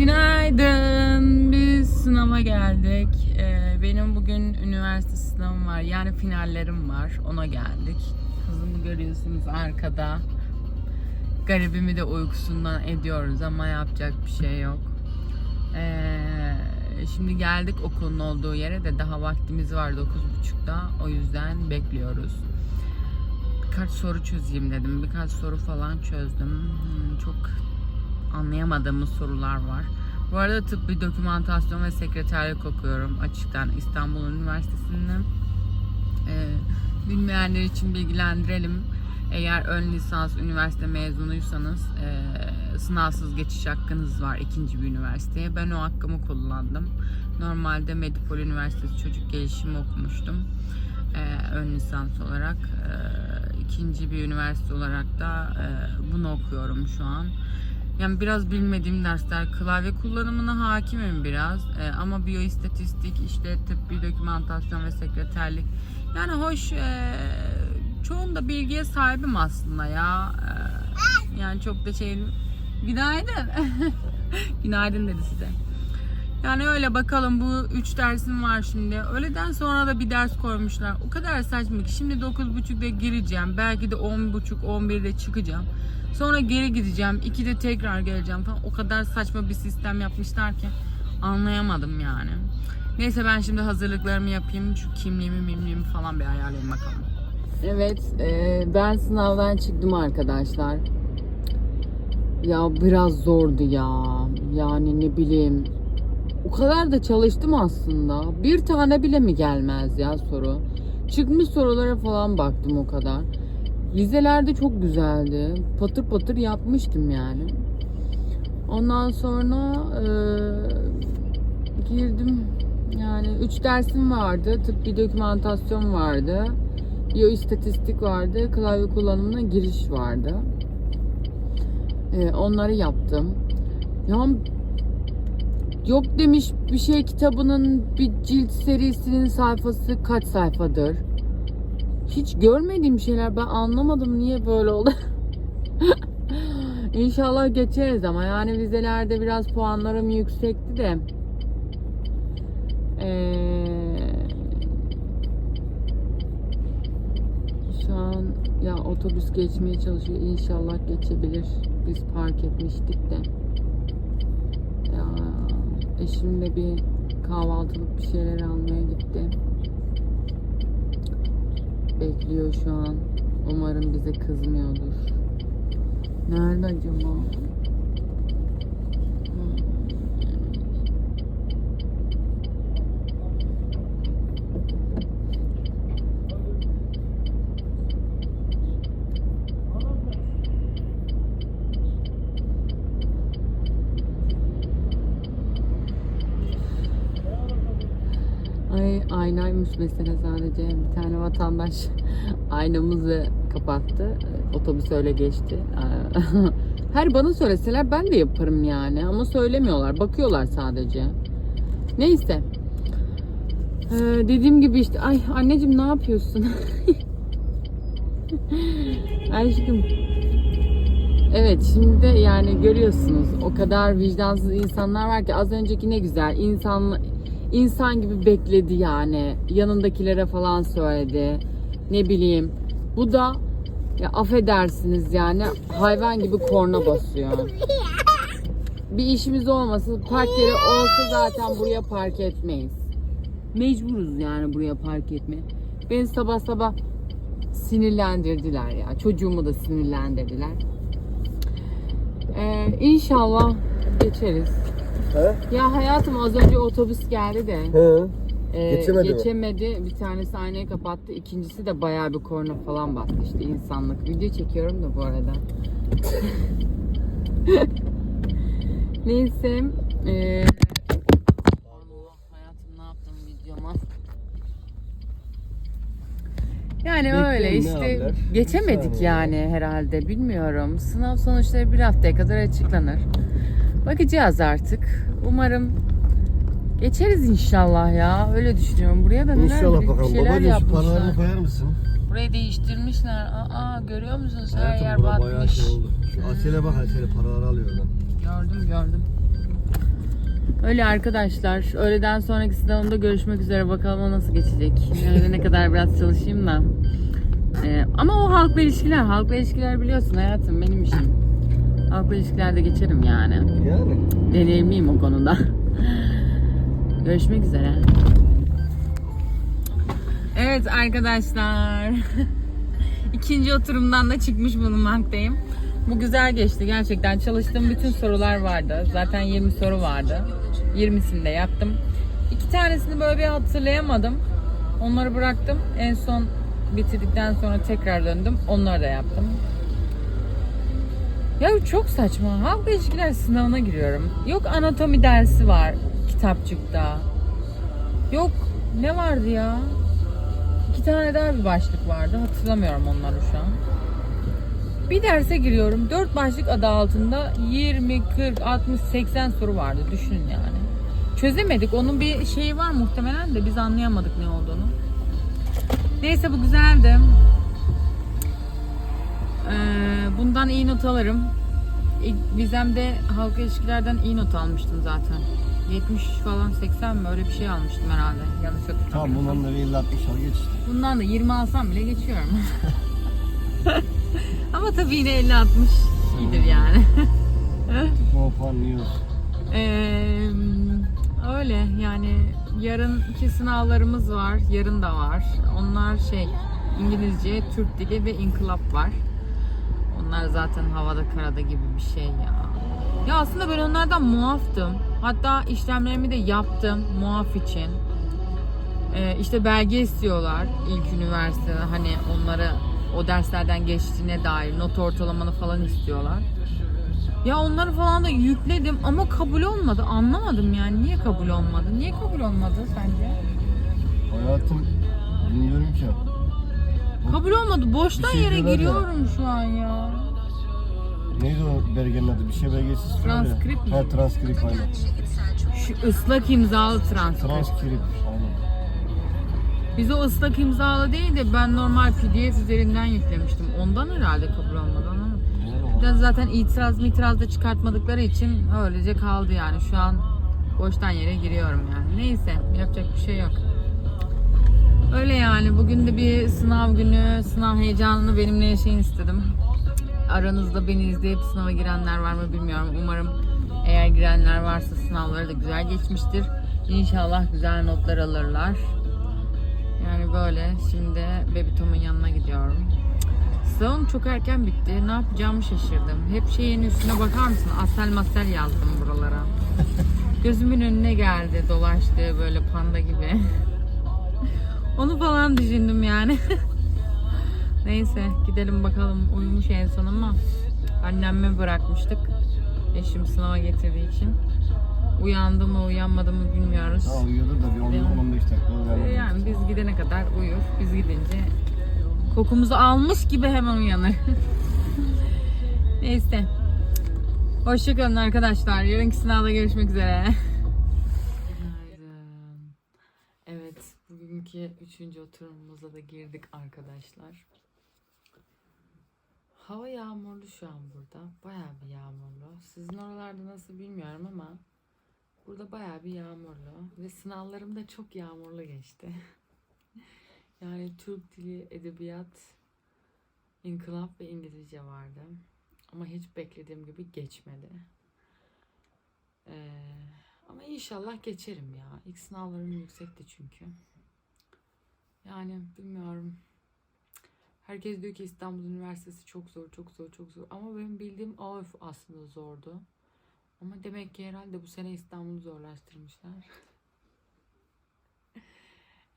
Günaydın. Biz sınava geldik. Ee, benim bugün üniversite sınavım var. Yani finallerim var. Ona geldik. Kızımı görüyorsunuz arkada. Garibimi de uykusundan ediyoruz ama yapacak bir şey yok. Ee, şimdi geldik okulun olduğu yere de daha vaktimiz var 9.30'da. O yüzden bekliyoruz. Birkaç soru çözeyim dedim. Birkaç soru falan çözdüm. Hmm, Çok anlayamadığımız sorular var. Bu arada tıbbi dokümantasyon ve sekreterlik okuyorum açıktan İstanbul Üniversitesi'nde. Ee, bilmeyenler için bilgilendirelim. Eğer ön lisans üniversite mezunuysanız e, sınavsız geçiş hakkınız var ikinci bir üniversiteye. Ben o hakkımı kullandım. Normalde Medipol Üniversitesi Çocuk Gelişimi okumuştum. E, ön lisans olarak. E, ikinci bir üniversite olarak da e, bunu okuyorum şu an. Yani biraz bilmediğim dersler klavye kullanımına hakimim biraz Ee, ama biyoistatistik işte tıbbi dokümantasyon ve sekreterlik yani hoş e, çoğunda bilgiye sahibim aslında ya Ee, yani çok da şey günaydın günaydın dedi size yani öyle bakalım bu 3 dersim var şimdi. Öğleden sonra da bir ders koymuşlar. O kadar saçma ki şimdi 9.30'da gireceğim. Belki de 10.30 11'de çıkacağım. Sonra geri gideceğim. 2'de tekrar geleceğim falan. O kadar saçma bir sistem yapmışlar ki anlayamadım yani. Neyse ben şimdi hazırlıklarımı yapayım. Şu kimliğimi mimliğimi falan bir ayarlayayım bakalım. Evet e, ben sınavdan çıktım arkadaşlar. Ya biraz zordu ya. Yani ne bileyim. O kadar da çalıştım aslında. Bir tane bile mi gelmez ya soru? Çıkmış sorulara falan baktım o kadar. Vizelerde çok güzeldi. Patır patır yapmıştım yani. Ondan sonra eee, girdim. Yani 3 dersim vardı. Tıbbi dokümantasyon vardı. Biyoistatistik vardı. Klavye kullanımına giriş vardı. Eee, onları yaptım. Ya yok demiş bir şey kitabının bir cilt serisinin sayfası kaç sayfadır. Hiç görmediğim şeyler ben anlamadım niye böyle oldu. İnşallah geçeriz ama yani vizelerde biraz puanlarım yüksekti de. Ee, şu an ya otobüs geçmeye çalışıyor. İnşallah geçebilir. Biz park etmiştik de. Ya eşim de bir kahvaltılık bir şeyler almaya gitti. Bekliyor şu an. Umarım bize kızmıyordur. Nerede acaba? Hmm. Ay aynaymış mesela sadece bir tane vatandaş aynamızı kapattı. Otobüs öyle geçti. Her bana söyleseler ben de yaparım yani ama söylemiyorlar. Bakıyorlar sadece. Neyse. Ee, dediğim gibi işte ay anneciğim ne yapıyorsun? Aşkım. Evet şimdi yani görüyorsunuz o kadar vicdansız insanlar var ki az önceki ne güzel insan insan gibi bekledi yani. Yanındakilere falan söyledi. Ne bileyim. Bu da ya affedersiniz yani hayvan gibi korna basıyor. Bir işimiz olmasın park yeri olsa zaten buraya park etmeyiz. Mecburuz yani buraya park etmeye. Beni sabah sabah sinirlendirdiler ya. Çocuğumu da sinirlendirdiler. Ee, inşallah geçeriz He? ya hayatım az önce otobüs geldi de He. e, Geçemedi mi? geçemedi. Bir tanesi aynayı kapattı. İkincisi de bayağı bir korna falan battı işte insanlık. Video çekiyorum da bu arada. Neyse. E, Allah hayatım ne yaptım videoma. Yani Bekleyin, öyle işte geçemedik yani herhalde bilmiyorum. Sınav sonuçları bir haftaya kadar açıklanır. Bakacağız artık. Umarım geçeriz inşallah ya. Öyle düşünüyorum. Buraya da neler İnşallah bir bakalım. şeyler Babacığım şu yapmışlar. paralarını koyar mısın? Burayı değiştirmişler. Aa görüyor musunuz? Her Hayatım yer bura bayağı batmış. şey oldu. Şu Asel'e bak Asel'e paraları alıyor oradan. Gördüm gördüm. Öyle arkadaşlar. Öğleden sonraki sınavımda görüşmek üzere. Bakalım o nasıl geçecek. Öyle ne kadar biraz çalışayım da. Ee, ama o halkla ilişkiler. Halkla ilişkiler biliyorsun hayatım benim işim. Halkla ilişkilerde geçerim yani. Yani. Deneyimliyim o konuda. Görüşmek üzere. Evet arkadaşlar. İkinci oturumdan da çıkmış bulunmaktayım. Bu güzel geçti gerçekten. Çalıştığım bütün sorular vardı. Zaten 20 soru vardı. 20'sini de yaptım. İki tanesini böyle bir hatırlayamadım. Onları bıraktım. En son bitirdikten sonra tekrar döndüm. Onları da yaptım. Ya çok saçma. Halkla ilişkiler sınavına giriyorum. Yok anatomi dersi var kitapçıkta. Yok ne vardı ya? İki tane daha bir başlık vardı. Hatırlamıyorum onları şu an. Bir derse giriyorum. Dört başlık adı altında 20, 40, 60, 80 soru vardı. Düşünün yani. Çözemedik. Onun bir şeyi var muhtemelen de biz anlayamadık ne olduğunu. Neyse bu güzeldi. Ee, bundan iyi not alırım. Vizemde halka ilişkilerden iyi not almıştım zaten. 70 falan 80 mi öyle bir şey almıştım herhalde. Yanlış hatırlamıyorsam. Tamam bundan da bir 50 60 al geç. Bundan da 20 alsam bile geçiyorum. Ama tabii yine 50-60 iyidir yani. No puan news. Ee, öyle yani yarınki sınavlarımız var. Yarın da var. Onlar şey İngilizce, Türk dili ve inkılap var. Onlar zaten havada karada gibi bir şey ya. Ya aslında ben onlardan muaftım. Hatta işlemlerimi de yaptım muaf için. Ee, işte belge istiyorlar ilk üniversite hani onlara o derslerden geçtiğine dair not ortalamanı falan istiyorlar. Ya onları falan da yükledim ama kabul olmadı. Anlamadım yani niye kabul olmadı? Niye kabul olmadı sence? Hayatım bilmiyorum ki. Kabul olmadı. Boştan Bir şey yere diyorlar ya. giriyorum şu an ya. Neydi o belgenin adı? Bir şey belgesi istiyor ya. Transkript mi? Ha transkript aynen. Şu ıslak imzalı transkript. Transkript aynen. Biz o ıslak imzalı değil de ben normal PDF üzerinden yüklemiştim. Ondan herhalde kabul olmadı anlamadım. Bir de zaten itiraz mitiraz da çıkartmadıkları için öylece kaldı yani. Şu an boştan yere giriyorum yani. Neyse yapacak bir şey yok. Öyle yani bugün de bir sınav günü, sınav heyecanını benimle yaşayın istedim. Aranızda beni izleyip sınava girenler var mı bilmiyorum. Umarım eğer girenler varsa sınavları da güzel geçmiştir. İnşallah güzel notlar alırlar. Yani böyle şimdi Baby Tom'un yanına gidiyorum. Sınavım çok erken bitti. Ne yapacağımı şaşırdım. Hep şeyin üstüne bakar mısın? Asel masel yazdım buralara. Gözümün önüne geldi dolaştı böyle panda gibi. Onu falan düşündüm yani. Neyse gidelim bakalım. Uyumuş en son ama annemme bırakmıştık. Eşim sınava getirdiği için. Uyandı mı uyanmadı mı bilmiyoruz. Ha uyuyordur da bir 10 Değil mi? 15 dakika Ee, uyanır. Yani biz gidene kadar uyur. Biz gidince kokumuzu almış gibi hemen uyanır. Neyse. Hoşçakalın arkadaşlar. Yarınki sınavda görüşmek üzere. bugünkü üçüncü oturumumuza da girdik arkadaşlar. Hava yağmurlu şu an burada. Bayağı bir yağmurlu. Sizin oralarda nasıl bilmiyorum ama burada bayağı bir yağmurlu. Ve sınavlarım da çok yağmurlu geçti. yani Türk dili, edebiyat, inkılap ve İngilizce vardı. Ama hiç beklediğim gibi geçmedi. Ee, ama inşallah geçerim ya. İlk sınavlarım yüksekti çünkü. Yani bilmiyorum. Herkes diyor ki İstanbul Üniversitesi çok zor, çok zor, çok zor. Ama benim bildiğim AOF aslında zordu. Ama demek ki herhalde bu sene İstanbul'u zorlaştırmışlar.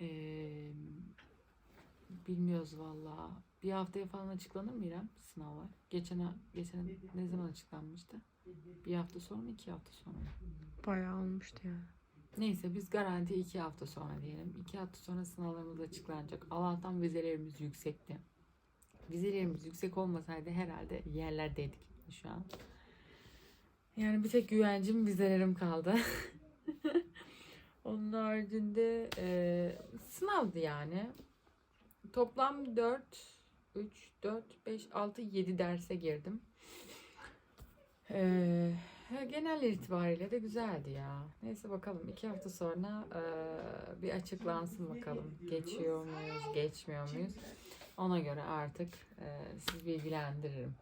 Ee, bilmiyoruz valla. Bir haftaya falan açıklanır mı İrem sınavlar? Geçen, geçen ne zaman açıklanmıştı? Bir hafta sonra mı iki hafta sonra mı? Bayağı olmuştu yani. Neyse biz garanti iki hafta sonra diyelim. İki hafta sonra sınavlarımız açıklanacak. Allah'tan vizelerimiz yüksekti. Vizelerimiz yüksek olmasaydı herhalde yerlerdeydik şu an. Yani bir tek güvencim vizelerim kaldı. Onun haricinde e, sınavdı yani. Toplam 4, 3, 4, 5, 6, 7 derse girdim. Ee, Ha, Genel itibariyle de güzeldi ya. Neyse bakalım iki hafta sonra eee, bir açıklansın bakalım. Geçiyor muyuz, geçmiyor muyuz? Ona göre artık eee sizi bilgilendiririm.